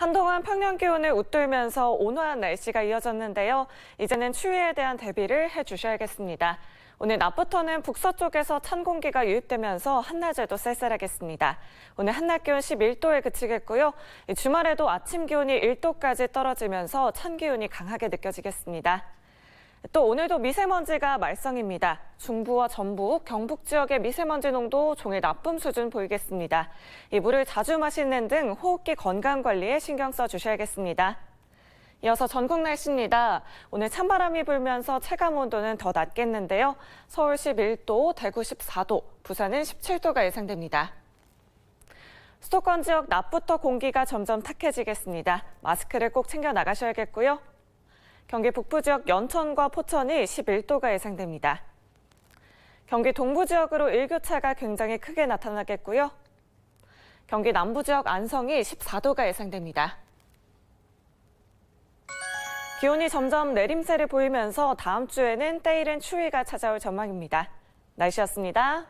한동안 평년 기온을 웃돌면서 온화한 날씨가 이어졌는데요. 이제는 추위에 대한 대비를 해주셔야겠습니다. 오늘 낮부터는 북서쪽에서 찬 공기가 유입되면서 한낮에도 쌀쌀하겠습니다. 오늘 한낮 기온 11도에 그치겠고요. 이 주말에도 아침 기온이 1도까지 떨어지면서 찬 기온이 강하게 느껴지겠습니다. 또 오늘도 미세먼지가 말썽입니다. 중부와 전북, 경북 지역의 미세먼지 농도 종일 나쁨 수준 보이겠습니다. 이 물을 자주 마시는 등 호흡기 건강 관리에 신경 써 주셔야겠습니다. 이어서 전국 날씨입니다. 오늘 찬바람이 불면서 체감 온도는 더 낮겠는데요. 서울 11도, 대구 14도, 부산은 17도가 예상됩니다. 수도권 지역 낮부터 공기가 점점 탁해지겠습니다. 마스크를 꼭 챙겨 나가셔야겠고요. 경기 북부 지역 연천과 포천이 11도가 예상됩니다. 경기 동부 지역으로 일교차가 굉장히 크게 나타나겠고요. 경기 남부 지역 안성이 14도가 예상됩니다. 기온이 점점 내림세를 보이면서 다음 주에는 때이른 추위가 찾아올 전망입니다. 날씨였습니다.